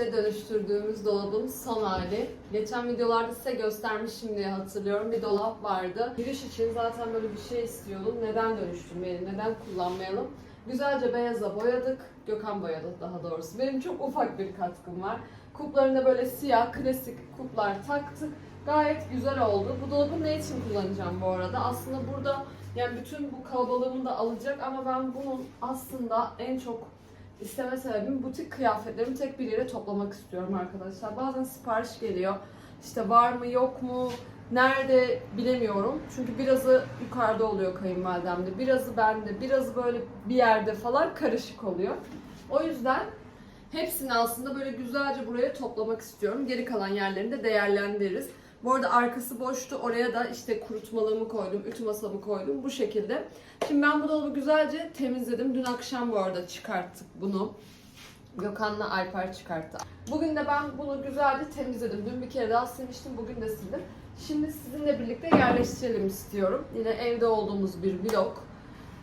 işte dönüştürdüğümüz dolabın son hali. Geçen videolarda size göstermişim diye hatırlıyorum. Bir dolap vardı. Giriş için zaten böyle bir şey istiyordum. Neden dönüştürmeyelim, neden kullanmayalım? Güzelce beyaza boyadık. Gökhan boyadı daha doğrusu. Benim çok ufak bir katkım var. Kuplarında böyle siyah klasik kuplar taktık. Gayet güzel oldu. Bu dolabı ne için kullanacağım bu arada? Aslında burada yani bütün bu kalabalığımı da alacak ama ben bunun aslında en çok isteme sebebim butik kıyafetlerimi tek bir yere toplamak istiyorum arkadaşlar. Bazen sipariş geliyor. İşte var mı yok mu nerede bilemiyorum. Çünkü birazı yukarıda oluyor kayınvalidemde, birazı bende, birazı böyle bir yerde falan karışık oluyor. O yüzden hepsini aslında böyle güzelce buraya toplamak istiyorum. Geri kalan yerlerini de değerlendiririz. Bu arada arkası boştu. Oraya da işte kurutmalığımı koydum, ütü masamı koydum bu şekilde. Şimdi ben bu dolabı güzelce temizledim. Dün akşam bu arada çıkarttık bunu. Gökhan'la Alper çıkarttı. Bugün de ben bunu güzelce temizledim. Dün bir kere daha silmiştim, bugün de sildim. Şimdi sizinle birlikte yerleştirelim istiyorum. Yine evde olduğumuz bir vlog.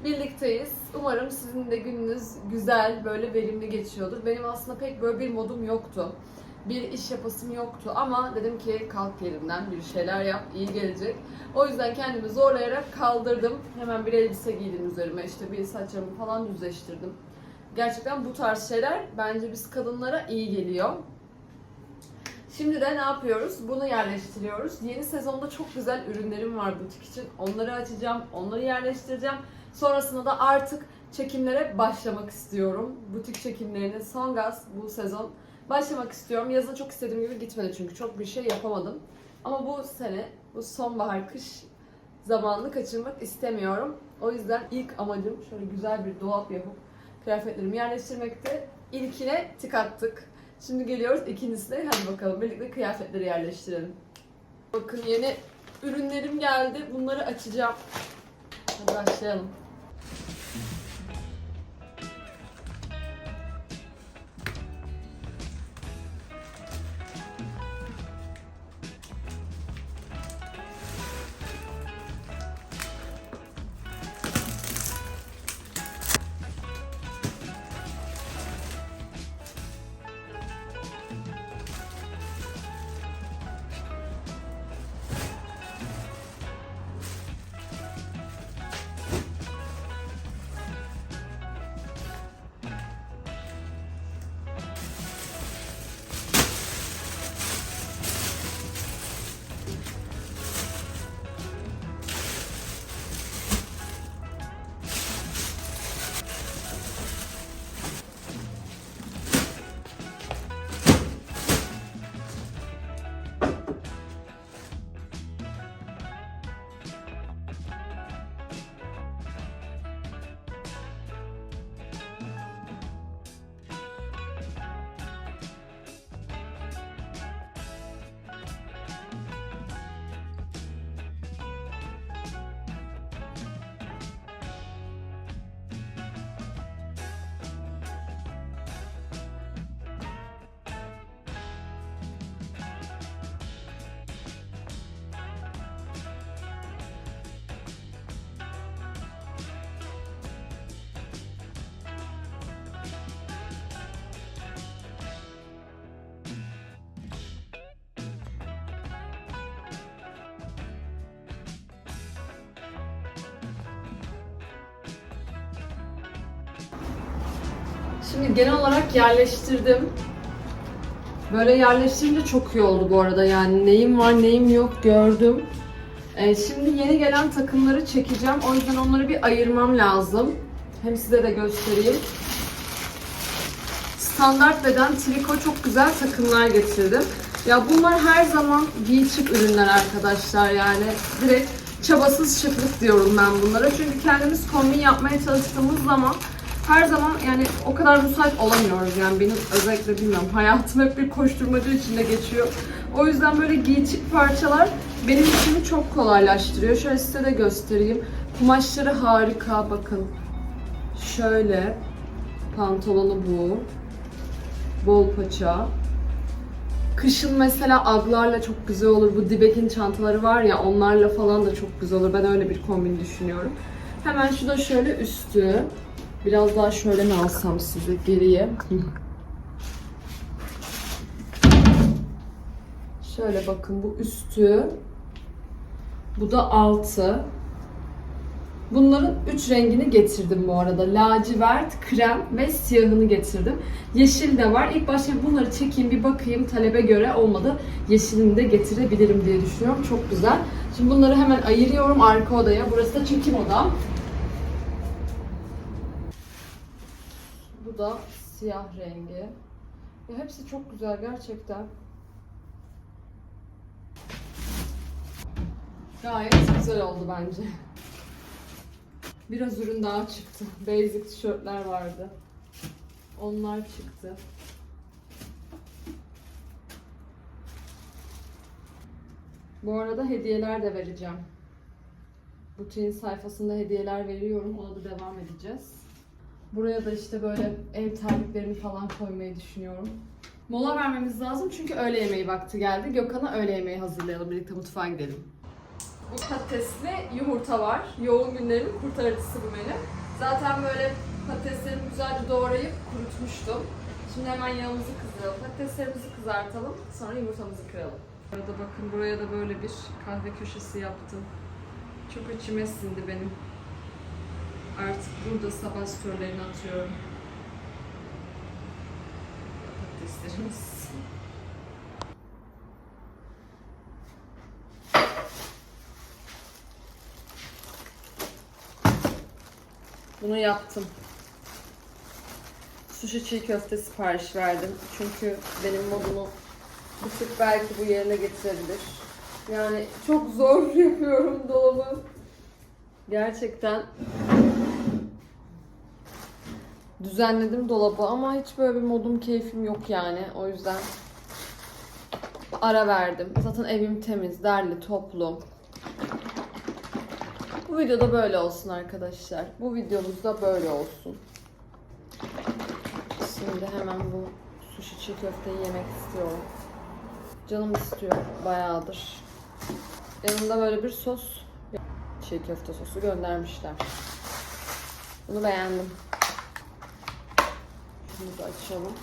Birlikteyiz. Umarım sizin de gününüz güzel, böyle verimli geçiyordur. Benim aslında pek böyle bir modum yoktu. Bir iş yapasım yoktu ama dedim ki kalk yerinden bir şeyler yap, iyi gelecek. O yüzden kendimi zorlayarak kaldırdım. Hemen bir elbise giydim üzerime, işte bir saçlarımı falan düzleştirdim. Gerçekten bu tarz şeyler bence biz kadınlara iyi geliyor. Şimdi de ne yapıyoruz? Bunu yerleştiriyoruz. Yeni sezonda çok güzel ürünlerim var butik için. Onları açacağım, onları yerleştireceğim. Sonrasında da artık çekimlere başlamak istiyorum. Butik çekimlerine son gaz bu sezon başlamak istiyorum. Yazın çok istediğim gibi gitmedi çünkü çok bir şey yapamadım. Ama bu sene, bu sonbahar kış zamanını kaçırmak istemiyorum. O yüzden ilk amacım şöyle güzel bir dolap yapıp kıyafetlerimi yerleştirmekti. İlkine tık attık. Şimdi geliyoruz ikincisine. Hadi bakalım birlikte kıyafetleri yerleştirelim. Bakın yeni ürünlerim geldi. Bunları açacağım. Hadi başlayalım. Şimdi genel olarak yerleştirdim. Böyle yerleştirince çok iyi oldu bu arada yani neyim var neyim yok gördüm. Ee, şimdi yeni gelen takımları çekeceğim. O yüzden onları bir ayırmam lazım. Hem size de göstereyim. Standart beden triko çok güzel takımlar getirdim. Ya bunlar her zaman giy çık ürünler arkadaşlar yani direkt çabasız şıklık diyorum ben bunlara. Çünkü kendimiz kombin yapmaya çalıştığımız zaman her zaman yani o kadar müsait olamıyoruz yani benim özellikle bilmiyorum hayatım hep bir koşturmacı içinde geçiyor. O yüzden böyle giyçik parçalar benim işimi çok kolaylaştırıyor. Şöyle size de göstereyim. Kumaşları harika bakın. Şöyle pantolonu bu. Bol paça. Kışın mesela aglarla çok güzel olur. Bu Dibek'in çantaları var ya onlarla falan da çok güzel olur. Ben öyle bir kombin düşünüyorum. Hemen şu da şöyle üstü. Biraz daha şöyle mi alsam size geriye? Şöyle bakın bu üstü. Bu da altı. Bunların üç rengini getirdim bu arada. Lacivert, krem ve siyahını getirdim. Yeşil de var. İlk başta bunları çekeyim bir bakayım talebe göre olmadı. Yeşilini de getirebilirim diye düşünüyorum. Çok güzel. Şimdi bunları hemen ayırıyorum arka odaya. Burası da çekim odam. Da siyah rengi. Ya hepsi çok güzel gerçekten. Gayet güzel oldu bence. Biraz ürün daha çıktı. Basic tişörtler vardı. Onlar çıktı. Bu arada hediyeler de vereceğim. Butiğin sayfasında hediyeler veriyorum. Ona da devam edeceğiz. Buraya da işte böyle ev terliklerimi falan koymayı düşünüyorum. Mola vermemiz lazım çünkü öğle yemeği vakti geldi. Gökhan'a öğle yemeği hazırlayalım. Birlikte mutfağa gidelim. Bu patatesli yumurta var. Yoğun günlerimin kurtarıcısı bu menü. Zaten böyle patateslerimi güzelce doğrayıp kurutmuştum. Şimdi hemen yağımızı kızdıralım. Patateslerimizi kızartalım. Sonra yumurtamızı kıralım. Arada bakın buraya da böyle bir kahve köşesi yaptım. Çok içime sindi benim. Artık burada sabah storylerini atıyorum. Patateslerimiz. Bunu yaptım. Sushi çiğ köfte sipariş verdim. Çünkü benim modumu bir tık belki bu yerine getirebilir. Yani çok zor yapıyorum dolabı. Gerçekten düzenledim dolabı ama hiç böyle bir modum keyfim yok yani. O yüzden ara verdim. Zaten evim temiz, derli, toplu. Bu videoda böyle olsun arkadaşlar. Bu videomuzda böyle olsun. Şimdi hemen bu sushi çiğ köfteyi yemek istiyorum. Canım istiyor bayağıdır. Yanında böyle bir sos, çiğ köfte sosu göndermişler. Bunu beğendim. Da açalım.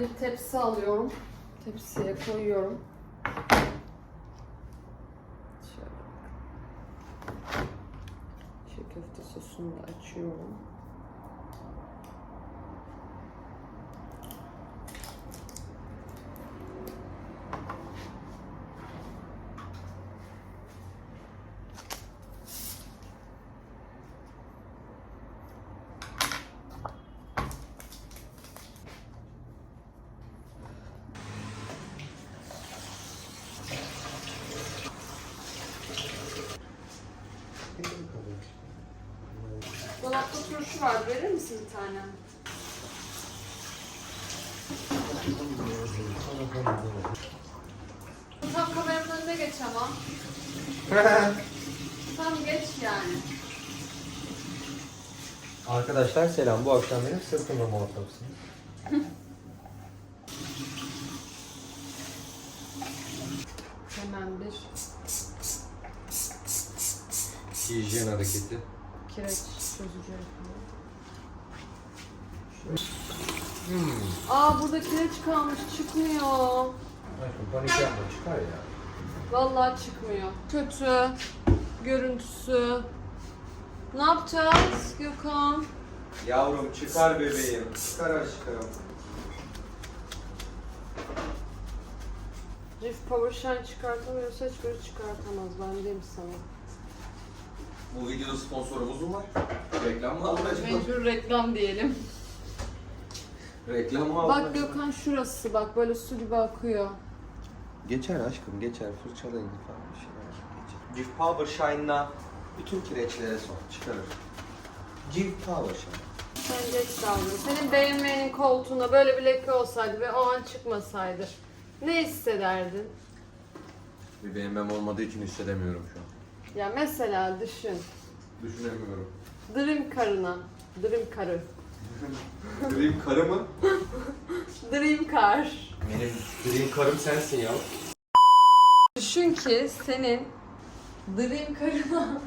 Bir tepsi alıyorum. Tepsiye koyuyorum. Şöyle. Çiğ köfte sosunu da açıyorum. Turşu var. Verir misin bir tane? Tam kameranın önüne geç ama. Tam geç yani. Arkadaşlar selam. Bu akşam benim sırtımda muhatabısınız. Hemen bir Hijyen hareketi. kireç yapalım. Hmm. Aa burada kireç kalmış çıkmıyor. Aşkım panik yapma çıkar ya. Vallahi çıkmıyor. Kötü. Görüntüsü. Ne yapacağız Gökhan? Yavrum çıkar bebeğim. Çıkar aşkım. Rift Power Shine çıkartamıyorsa hiçbiri çıkartamaz. Ben diyeyim sana. Bu videoda sponsorumuz mu var? Reklam mı aldın acaba? Mecbur reklam diyelim. Reklam mı aldın Bak acaba? Gökhan şurası bak böyle su gibi akıyor. Geçer aşkım geçer. Fırçalayın falan bir şeyler geçer. Cif Power Shine'la bütün kireçlere son çıkarır. Cif Power Shine. Sen geç kaldın. Senin BMW'nin koltuğuna böyle bir leke olsaydı ve o an çıkmasaydı ne hissederdin? Bir BMW'm olmadığı için hissedemiyorum şu an. Ya mesela düşün. Düşünemiyorum. Dream karına. Dream karı. Dream karı mı? Dream car. Benim dream karım sensin ya. Düşün ki senin Dream karına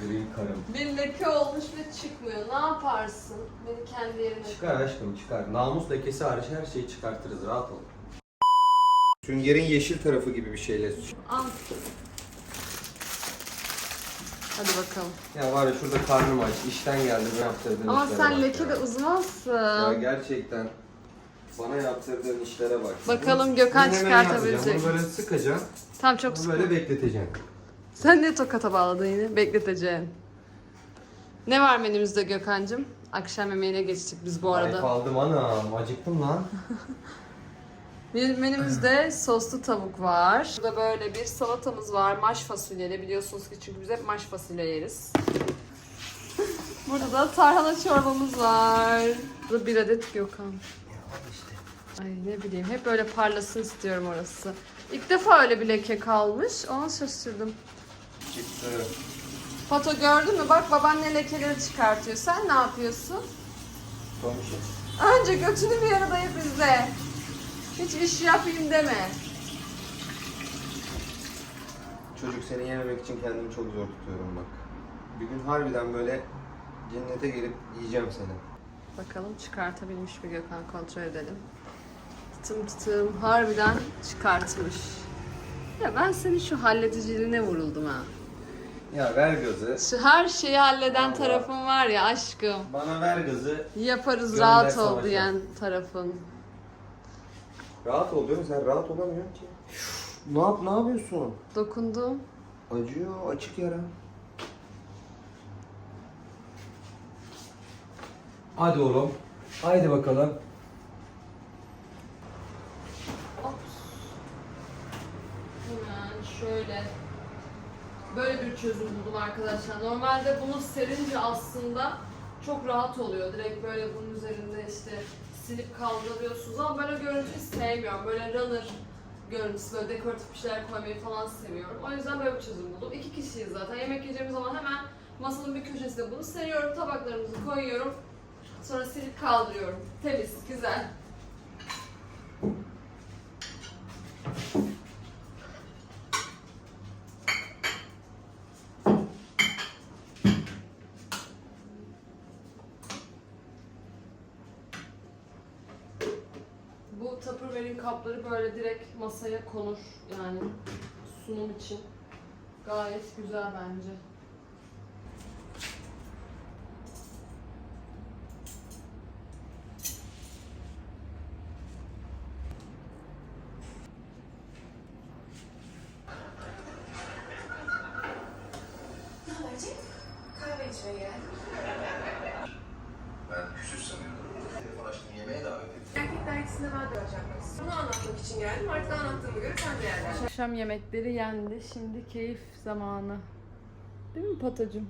Dream çıkarım. Bir leke olmuş ve çıkmıyor. Ne yaparsın? Beni kendi yerine Çıkar aşkım çıkar. Namus lekesi hariç her şeyi çıkartırız rahat ol. Süngerin yeşil tarafı gibi bir şeyle. Al. Hadi bakalım. Ya var ya şurada karnım aç. İşten geldim yaptırdığın Ama işlere sen bak leke ya. de Ya gerçekten bana yaptırdığın işlere bak. Bakalım Gökhan hemen çıkartabilecek yapacağım. Bunu böyle sıkacağım. Tamam çok Bunu böyle bekleteceğim. Sen ne tokata bağladın yine? Bekleteceğin. Ne var menümüzde Gökhan'cığım? Akşam yemeğine geçtik biz bu Ay arada. kaldım anam. Acıktım lan. Bir menümüzde soslu tavuk var. Burada böyle bir salatamız var. Maş fasulyeli. Biliyorsunuz ki çünkü biz hep maş fasulye yeriz. Burada da tarhana çorbamız var. Burada bir adet Gökhan. Ay ne bileyim hep böyle parlasın istiyorum orası. İlk defa öyle bir leke kalmış. Ona şaşırdım. Çıktı. Foto gördün mü? Bak baban ne lekeleri çıkartıyor. Sen ne yapıyorsun? Komşu. Önce götünü bir arada yap izle. Hiç iş yapayım deme. Çocuk seni yememek için kendimi çok zor tutuyorum bak. Bir gün harbiden böyle cennete gelip yiyeceğim seni. Bakalım çıkartabilmiş mi Gökhan kontrol edelim. Tıtım tıtım harbiden çıkartmış. Ya ben senin şu hallediciliğine vuruldum ha. Ya ver gazı. Şu her şeyi halleden Allah. tarafın var ya aşkım. Bana ver gazı. Yaparız Gönder rahat ol savaşa. diyen tarafın. Rahat ol diyorum sen rahat olamıyorsun ki. Ne yap ne yapıyorsun? Dokundum. Acıyor açık yara. Hadi oğlum. Haydi bakalım. Hemen şöyle böyle bir çözüm buldum arkadaşlar. Normalde bunu serince aslında çok rahat oluyor. Direkt böyle bunun üzerinde işte silip kaldırıyorsunuz ama ben o görüntüyü sevmiyorum. Böyle runner görüntüsü, böyle dekoratif bir şeyler koymayı falan seviyorum. O yüzden böyle bir çözüm buldum. İki kişiyiz zaten. Yemek yiyeceğimiz zaman hemen masanın bir köşesine bunu seriyorum. Tabaklarımızı koyuyorum. Sonra silip kaldırıyorum. Temiz, güzel. Bu Tupperware'in kapları böyle direkt masaya konur yani sunum için. Gayet güzel bence. Ne olacak? Kahve içmeye geldim. Ben küsür sanıyorum. Telefon açtım yemeğe davet ettim. Erkek dergisinde ben de yapmak istiyorum. Bunu anlatmak için geldim. Artık anlattığımı göre sen değerlendir. Akşam yemekleri yendi. Şimdi keyif zamanı. Değil mi Patacığım?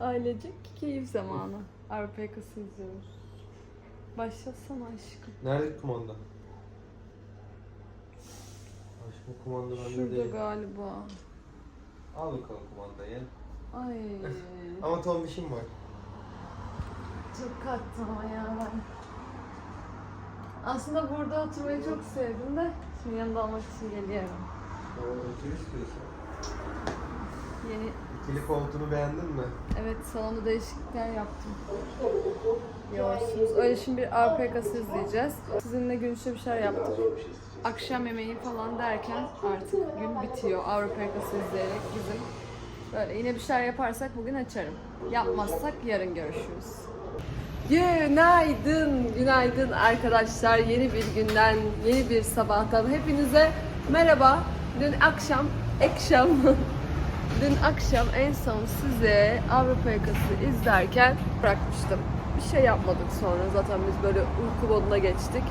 Ailecek keyif zamanı. Avrupa yakası izliyoruz. Başlasana aşkım. Nerede kumanda? Aşkım kumanda bende Şurada değil. galiba. Al bakalım kumandayı. Ay. Ama bir şeyim var. Çok kattım ama ya ben. Aslında burada oturmayı çok sevdim de şimdi yanında almak için geliyorum. Oo, otur istiyorsan. Yeni İkili koltuğunu beğendin mi? Evet salonda değişiklikler yaptım. Yoğursunuz. Öyle şimdi bir yakası izleyeceğiz. Sizinle gün içinde bir şeyler yaptık. Akşam yemeği falan derken artık gün bitiyor. Avrupa yakası izleyerek bizim. Böyle yine bir şeyler yaparsak bugün açarım. Yapmazsak yarın görüşürüz. Günaydın, günaydın arkadaşlar. Yeni bir günden, yeni bir sabahtan hepinize merhaba. Dün akşam, akşam, dün akşam en son size Avrupa Yakası izlerken bırakmıştım. Bir şey yapmadık sonra zaten biz böyle uyku moduna geçtik.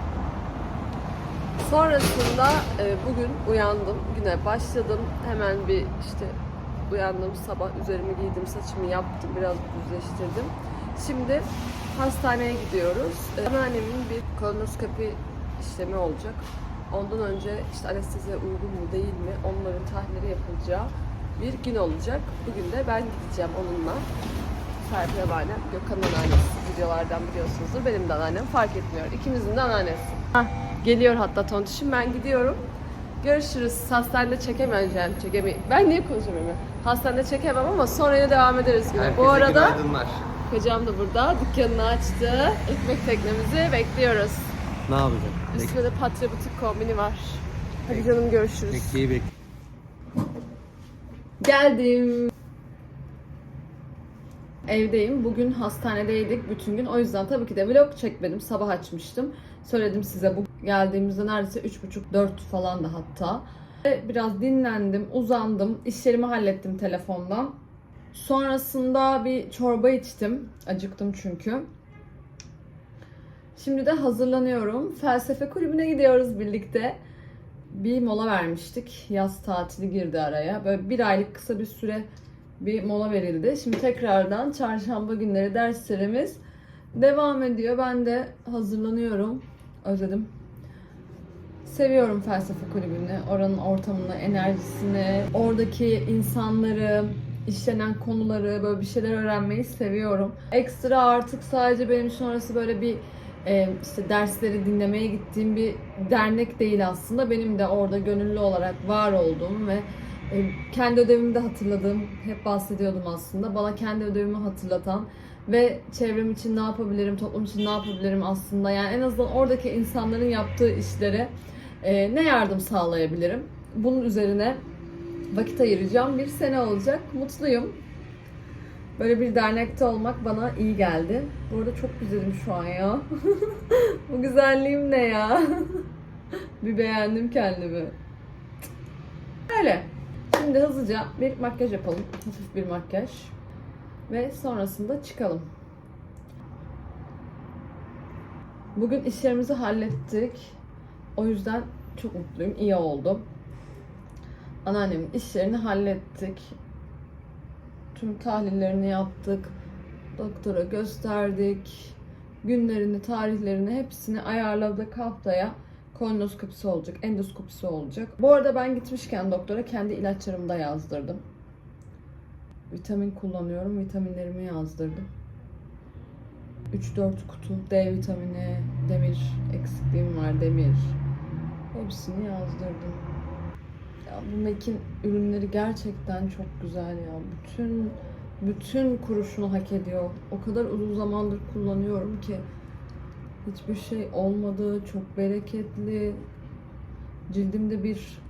Sonrasında e, bugün uyandım, güne başladım. Hemen bir işte uyandım sabah üzerimi giydim, saçımı yaptım, biraz düzleştirdim. Şimdi hastaneye gidiyoruz. E, Anneannemin bir kolonoskopi işlemi olacak. Ondan önce işte anesteziye uygun mu değil mi onların tahlilleri yapılacağı bir gün olacak. Bugün de ben gideceğim onunla. Serpil anneannem, Gökhan'ın anneannesi videolardan biliyorsunuzdur. Benim de anneannem fark etmiyor. İkimizin de anneannesi. Hah, geliyor hatta tontişim ben gidiyorum. Görüşürüz. Hastanede çekemeyeceğim, çekemeyim. Ben niye konuşamıyorum? Hastanede çekemem ama sonra yine devam ederiz. güne. Bu arada kocam da burada dükkanını açtı. Ekmek teknemizi bekliyoruz. Ne yapacak? Üstünde de patriotik kombini var. Hadi canım görüşürüz. Bekleyi bek. Geldim. Evdeyim. Bugün hastanedeydik bütün gün. O yüzden tabii ki de vlog çekmedim. Sabah açmıştım. Söyledim size bu geldiğimizde neredeyse 3.30-4 falan da hatta. Biraz dinlendim, uzandım. İşlerimi hallettim telefondan. Sonrasında bir çorba içtim. Acıktım çünkü. Şimdi de hazırlanıyorum. Felsefe kulübüne gidiyoruz birlikte. Bir mola vermiştik. Yaz tatili girdi araya. Böyle bir aylık kısa bir süre bir mola verildi. Şimdi tekrardan çarşamba günleri derslerimiz devam ediyor. Ben de hazırlanıyorum. Özledim. Seviyorum felsefe kulübünü, oranın ortamını, enerjisini, oradaki insanları, işlenen konuları, böyle bir şeyler öğrenmeyi seviyorum. Ekstra artık sadece benim için orası böyle bir e, işte dersleri dinlemeye gittiğim bir dernek değil aslında. Benim de orada gönüllü olarak var olduğum ve e, kendi ödevimi de hatırladığım, hep bahsediyordum aslında. Bana kendi ödevimi hatırlatan ve çevrem için ne yapabilirim, toplum için ne yapabilirim aslında. Yani en azından oradaki insanların yaptığı işlere e, ne yardım sağlayabilirim? Bunun üzerine vakit ayıracağım. Bir sene olacak. Mutluyum. Böyle bir dernekte olmak bana iyi geldi. Bu arada çok güzelim şu an ya. Bu güzelliğim ne ya? bir beğendim kendimi. Öyle. Şimdi hızlıca bir makyaj yapalım. Hafif bir makyaj. Ve sonrasında çıkalım. Bugün işlerimizi hallettik. O yüzden çok mutluyum. iyi oldu. Anneannemin işlerini hallettik. Tüm tahlillerini yaptık. Doktora gösterdik. Günlerini, tarihlerini hepsini ayarladık haftaya. Kolonoskopisi olacak, endoskopisi olacak. Bu arada ben gitmişken doktora kendi ilaçlarımı da yazdırdım. Vitamin kullanıyorum. Vitaminlerimi yazdırdım. 3-4 kutu D vitamini, demir eksikliğim var, demir. Hepsini yazdırdım. Ya bu Mac'in ürünleri gerçekten çok güzel ya. Bütün bütün kuruşunu hak ediyor. O kadar uzun zamandır kullanıyorum ki hiçbir şey olmadı. Çok bereketli. Cildimde bir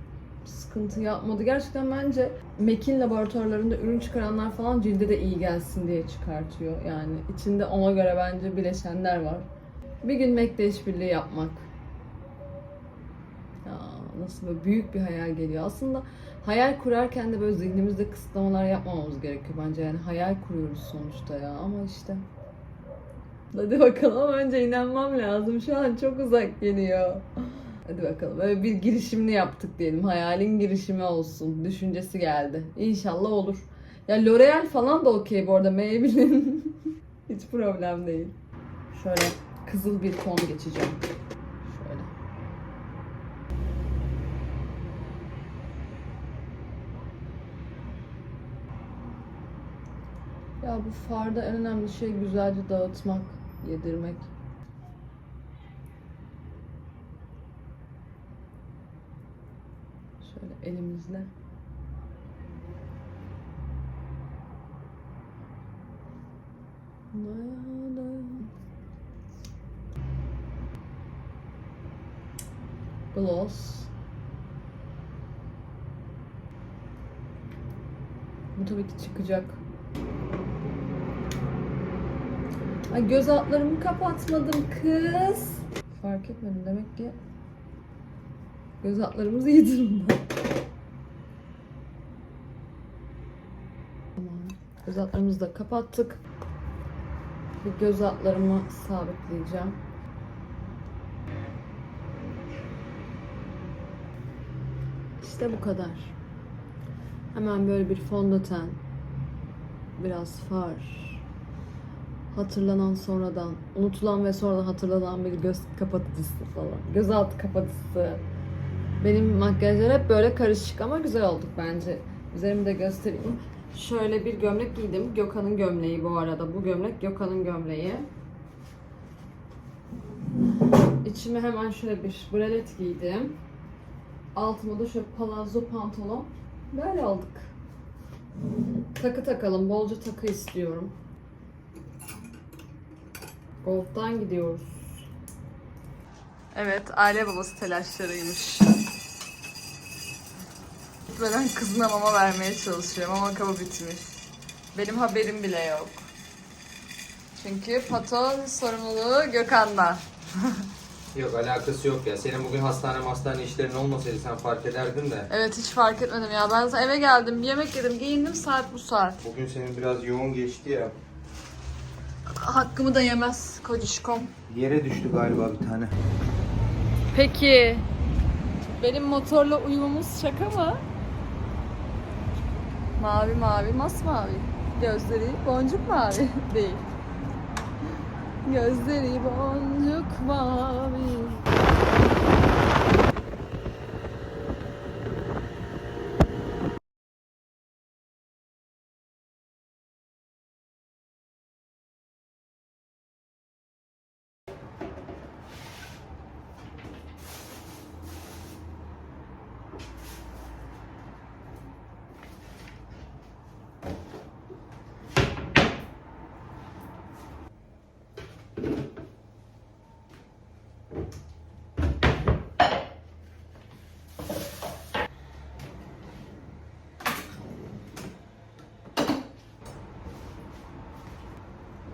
sıkıntı yapmadı. Gerçekten bence Mac'in laboratuvarlarında ürün çıkaranlar falan cilde de iyi gelsin diye çıkartıyor. Yani içinde ona göre bence bileşenler var. Bir gün Mac'le işbirliği yapmak. Nasıl böyle büyük bir hayal geliyor. Aslında hayal kurarken de böyle zihnimizde kısıtlamalar yapmamamız gerekiyor bence. Yani hayal kuruyoruz sonuçta ya ama işte. Hadi bakalım önce inanmam lazım. Şu an çok uzak geliyor. Hadi bakalım. Böyle bir girişimini yaptık diyelim. Hayalin girişimi olsun. Düşüncesi geldi. İnşallah olur. Ya L'Oreal falan da okey bu arada. Maybelline. Hiç problem değil. Şöyle kızıl bir ton geçeceğim. Şöyle. Ya bu farda en önemli şey güzelce dağıtmak, yedirmek. Şöyle elimizle. Daya. Gloss. Bu tabii ki çıkacak. Ay göz altlarımı kapatmadım kız. Fark etmedim demek ki. Göz altlarımız iyi durumda. Tamam. Göz altlarımızı da kapattık. Bir göz altlarımı sabitleyeceğim. İşte bu kadar. Hemen böyle bir fondöten, biraz far, hatırlanan sonradan, unutulan ve sonradan hatırlanan bir göz kapatıcısı falan. Gözaltı kapatıcısı. Benim makyajlar hep böyle karışık ama güzel olduk bence. Üzerimi de göstereyim. Şöyle bir gömlek giydim. Gökhan'ın gömleği bu arada. Bu gömlek Gökhan'ın gömleği. İçime hemen şöyle bir bralet giydim. Altıma da şöyle palazzo pantolon. Böyle olduk. Takı takalım. Bolca takı istiyorum. Gold'dan gidiyoruz. Evet, aile babası telaşlarıymış. Gitmeden kızına mama vermeye çalışıyor. Mama kabı bitmiş. Benim haberim bile yok. Çünkü paton sorumluluğu Gökhan'da. Yok alakası yok ya. Senin bugün hastane hastane işlerin olmasaydı sen fark ederdin de. Evet hiç fark etmedim ya. Ben eve geldim, yemek yedim, giyindim saat bu saat. Bugün senin biraz yoğun geçti ya. Hakkımı da yemez kocişkom. Yere düştü galiba bir tane. Peki benim motorla uyumumuz şaka mı? Mavi mavi masmavi. Gözleri boncuk mavi değil. Gözleri boncuk mavi.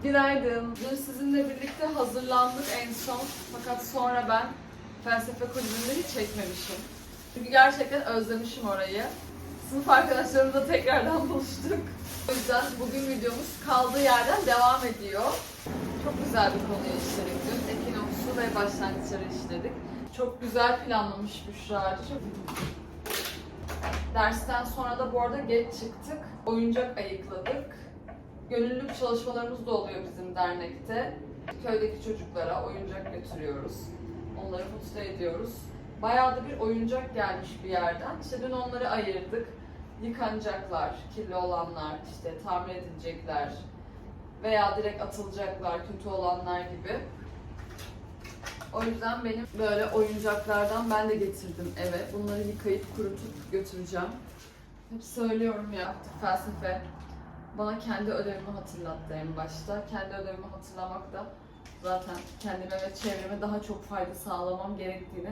Günaydın. Dün sizinle birlikte hazırlandık en son. Fakat sonra ben felsefe kulübünde hiç çekmemişim. Çünkü gerçekten özlemişim orayı. Sınıf arkadaşlarımızla tekrardan buluştuk. O yüzden bugün videomuz kaldığı yerden devam ediyor. Çok güzel bir konuyu işledik dün. Ekinoksu ve başlangıçları işledik. Çok güzel planlamış Büşra'cı. Çok... Dersten sonra da bu arada geç çıktık. Oyuncak ayıkladık. Gönüllülük çalışmalarımız da oluyor bizim dernekte. Köydeki çocuklara oyuncak götürüyoruz. Onları mutlu ediyoruz. Bayağı da bir oyuncak gelmiş bir yerden. İşte dün onları ayırdık. Yıkanacaklar, kirli olanlar, işte tamir edilecekler veya direkt atılacaklar, kötü olanlar gibi. O yüzden benim böyle oyuncaklardan ben de getirdim eve. Bunları yıkayıp kurutup götüreceğim. Hep söylüyorum ya felsefe bana kendi ödevimi hatırlattı en başta. Kendi ödevimi hatırlamak da zaten kendime ve çevreme daha çok fayda sağlamam gerektiğini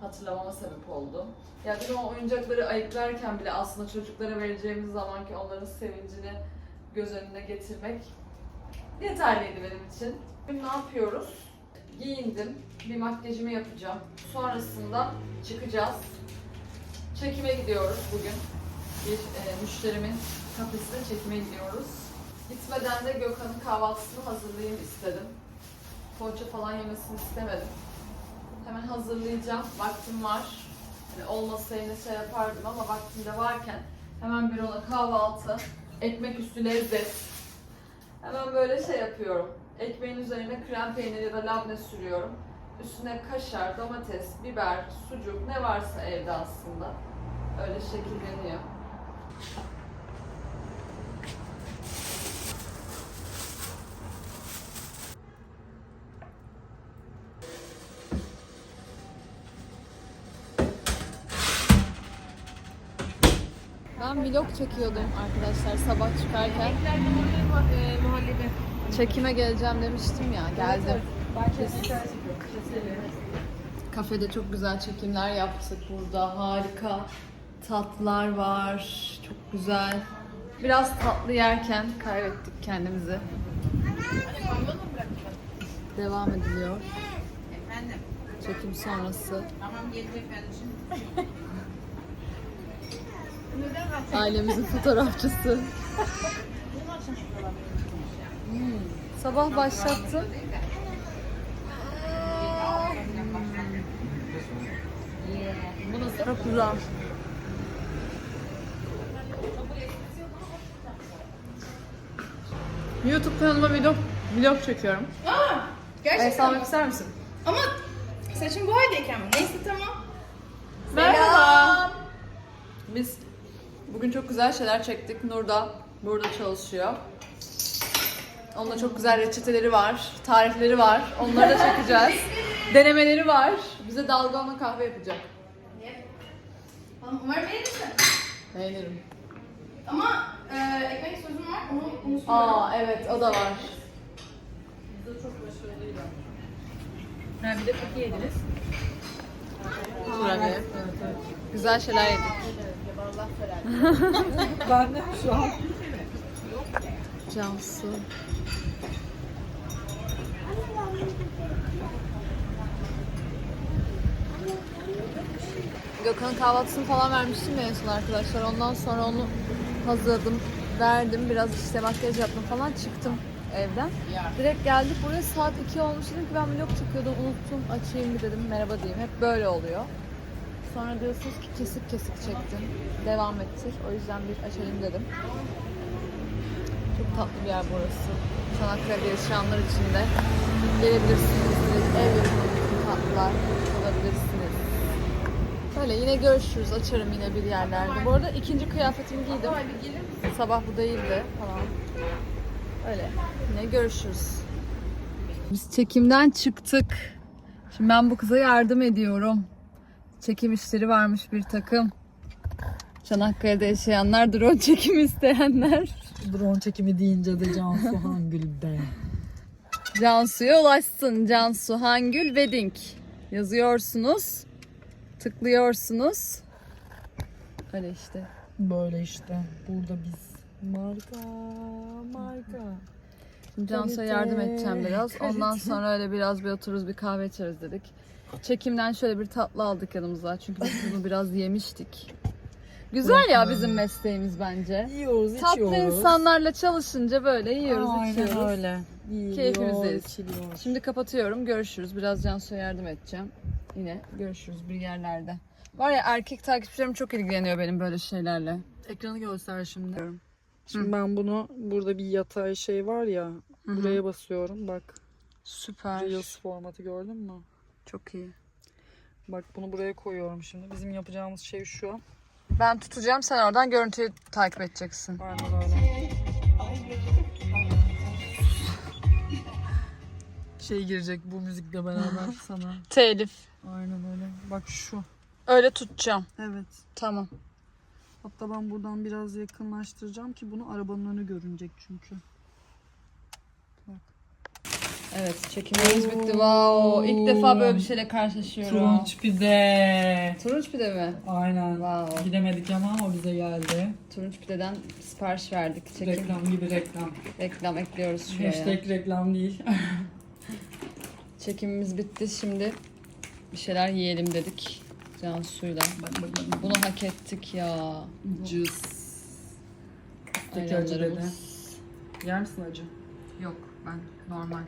hatırlamama sebep oldu. Ya bir o oyuncakları ayıklarken bile aslında çocuklara vereceğimiz zamanki onların sevincini göz önüne getirmek yeterliydi benim için. Şimdi ne yapıyoruz? Giyindim, bir makyajımı yapacağım. Sonrasında çıkacağız. Çekime gidiyoruz bugün. Bir e, müşterimin kafesine çekime gidiyoruz. Gitmeden de Gökhan'ın kahvaltısını hazırlayayım istedim. Poğaça falan yemesini istemedim. Hemen hazırlayacağım. Vaktim var. Hani olmasa yine şey yapardım ama vaktim de varken hemen bir ona kahvaltı, ekmek üstü lezzet. Hemen böyle şey yapıyorum. Ekmeğin üzerine krem peyniri ya da labne sürüyorum. Üstüne kaşar, domates, biber, sucuk ne varsa evde aslında. Öyle şekilleniyor. Ben vlog çekiyordum arkadaşlar sabah çıkarken. Çekime geleceğim demiştim ya, geldim. Kafede çok güzel çekimler yaptık burada. Harika tatlar var. Çok güzel. Biraz tatlı yerken kaybettik kendimizi. Devam ediliyor. Efendim? Çekim sonrası. Tamam efendim şimdi. Ailemizin fotoğrafçısı. Hmm, Sabah başlattım. Bu nasıl? Çok güzel. YouTube kanalıma vlog, vlog çekiyorum. Aa, El gerçekten. salmak ister misin? Ama saçım bu haldeyken mi? Neyse tamam. Merhaba. Biz bugün çok güzel şeyler çektik. Nur da burada çalışıyor. Onunla çok güzel reçeteleri var, tarifleri var. Onları da çekeceğiz. Denemeleri var. Bize dalgona kahve yapacak. Umarım beğenirsin. Beğenirim. Ama e, ekmek sözüm var. Onu unutmuyorum. Aa evet o da var. Ha, bir de cookie yediniz. Evet, Güzel şeyler yedik. Ben de şu an. Cansu. Gökhan'ın kahvaltısını falan vermiştim ya en son arkadaşlar. Ondan sonra onu hazırladım, verdim. Biraz işte makyaj yaptım falan çıktım evden. Direkt geldik buraya saat 2 olmuş dedim ki ben vlog çekiyordum unuttum açayım bir dedim merhaba diyeyim. Hep böyle oluyor. Sonra diyorsunuz ki kesik kesik çektin. Devam ettir. O yüzden bir açayım dedim. Çok tatlı bir yer burası. Çanakkale'de yaşayanlar için de gelebilirsiniz. Ev yapımı tatlılar. Böyle yine görüşürüz. Açarım yine bir yerlerde. Bu arada ikinci kıyafetimi giydim. Sabah bu değildi falan. Öyle. Yine görüşürüz. Biz çekimden çıktık. Şimdi ben bu kıza yardım ediyorum. Çekim işleri varmış bir takım. Çanakkale'de yaşayanlar, drone çekim isteyenler. Drone çekimi deyince de Cansu Hangül be. Cansu'ya ulaşsın. Cansu Hangül Wedding. Yazıyorsunuz. Tıklıyorsunuz. Öyle işte. Böyle işte. Burada biz. Marka, marka. Şimdi Cansu'ya yardım edeceğim biraz. Ondan sonra öyle biraz bir otururuz bir kahve içeriz dedik. Çekimden şöyle bir tatlı aldık yanımıza. Çünkü biz bunu biraz yemiştik. Güzel ya bizim mesleğimiz bence. Yiyoruz, Tatlı içiyoruz. insanlarla çalışınca böyle yiyoruz, Aynen içiyoruz. öyle. Yiyoruz, Keyfimizdeyz. içiliyoruz. Şimdi kapatıyorum. Görüşürüz. Biraz Cansu'ya yardım edeceğim. Yine görüşürüz bir yerlerde. Var ya erkek takipçilerim çok ilgileniyor benim böyle şeylerle. Ekranı göster şimdi. Şimdi ben bunu burada bir yatay şey var ya. Buraya basıyorum. Bak. Süper. Reels formatı gördün mü? Çok iyi. Bak bunu buraya koyuyorum şimdi. Bizim yapacağımız şey şu. Ben tutacağım. Sen oradan görüntüyü takip edeceksin. Şey girecek bu müzikle beraber sana. Telif. Aynen öyle. Bak şu. Öyle tutacağım. Evet. Tamam. Hatta ben buradan biraz yakınlaştıracağım ki bunu arabanın önü görünecek çünkü. Evet çekimlerimiz bitti. Wow. İlk defa böyle bir şeyle karşılaşıyorum. Turunç pide. Turunç pide mi? Aynen. Wow. Gidemedik ama o bize geldi. Turunç pideden sipariş verdik. Çekim. Reklam gibi reklam. Reklam ekliyoruz şuraya. Hashtag reklam değil. Çekimimiz bitti. Şimdi bir şeyler yiyelim dedik. Bak bak bak. Bunu hak ettik ya. Cız. Ayranlarımız. Yer misin acı? Yok ben normal.